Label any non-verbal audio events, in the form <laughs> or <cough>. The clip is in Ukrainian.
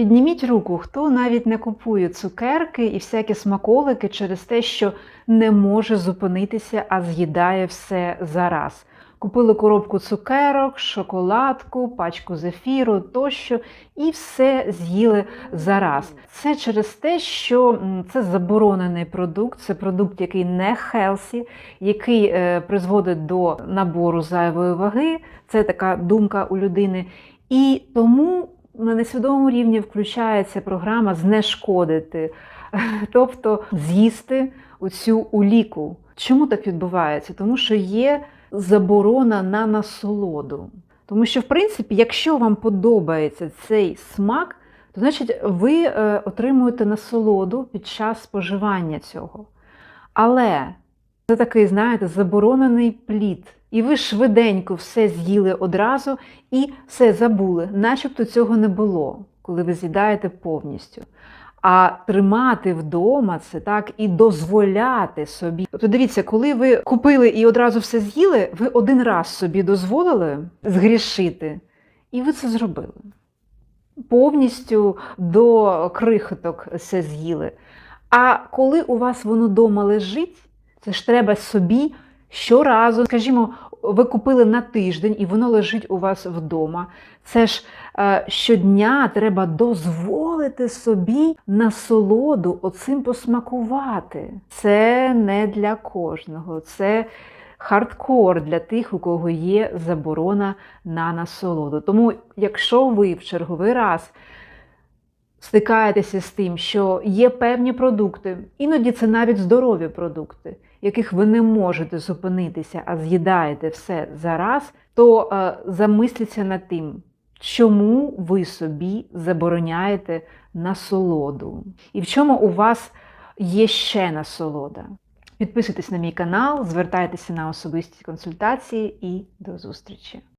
Підніміть руку, хто навіть не купує цукерки і всякі смаколики через те, що не може зупинитися, а з'їдає все зараз. Купили коробку цукерок, шоколадку, пачку зефіру тощо, і все з'їли зараз. Це через те, що це заборонений продукт, це продукт, який не хелсі, який е, призводить до набору зайвої ваги. Це така думка у людини. І тому на несвідомому рівні включається програма знешкодити, <laughs> тобто з'їсти оцю уліку. Чому так відбувається? Тому що є заборона на насолоду. Тому що, в принципі, якщо вам подобається цей смак, то значить ви е, отримуєте насолоду під час споживання цього. Але це такий, знаєте, заборонений плід. І ви швиденько все з'їли одразу і все забули, начебто цього не було, коли ви з'їдаєте повністю. А тримати вдома це так і дозволяти собі. Тобто дивіться, коли ви купили і одразу все з'їли, ви один раз собі дозволили згрішити, і ви це зробили. Повністю до крихоток все з'їли. А коли у вас воно вдома лежить, це ж треба собі щоразу, скажімо, ви купили на тиждень і воно лежить у вас вдома. Це ж е, щодня треба дозволити собі насолоду оцим посмакувати. Це не для кожного. Це хардкор для тих, у кого є заборона на насолоду. Тому, якщо ви в черговий раз стикаєтеся з тим, що є певні продукти, іноді це навіть здорові продукти, яких ви не можете зупинитися, а з'їдаєте все зараз, то е, замисліться над тим, чому ви собі забороняєте насолоду, і в чому у вас є ще насолода. Підписуйтесь на мій канал, звертайтеся на особисті консультації і до зустрічі!